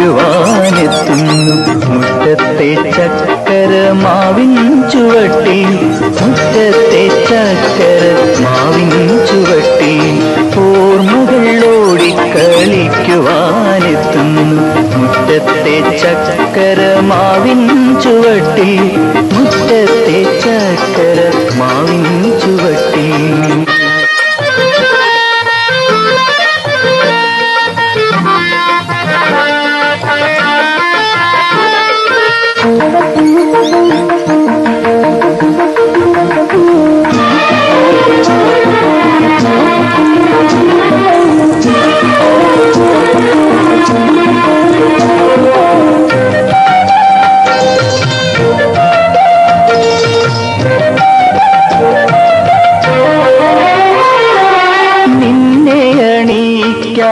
കഴിക്കുവാനെത്തുന്നു മുറ്റത്തെ ചക്കര മാവിൻ ചുവട്ടി മുറ്റത്തെ ചക്കര മാവിൻ ചുവട്ടി ഓർമ്മകളോടി കളിക്കുവാനെത്തുന്നു മുറ്റത്തെ ചക്കര മാവിൻ ചുവട്ടി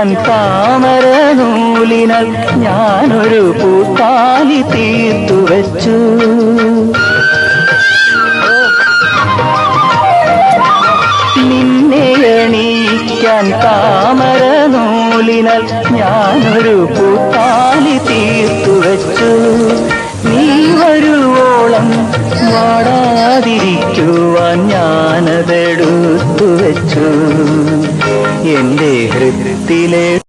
താമര നൂലിനാൽ ഞാനൊരു പൂത്താലി തീർത്തു വെച്ചു. നിന്നെ എണീക്കാൻ താമര നൂലിനാൽ ഞാനൊരു പൂത്താലി തീർത്തു വച്ചു. നീ വരുവോളം വാടാതിരിക്കുവാൻ ഞാനതെടുത്തു വെച്ചു. എന്റെ ഹൃത്തിലെ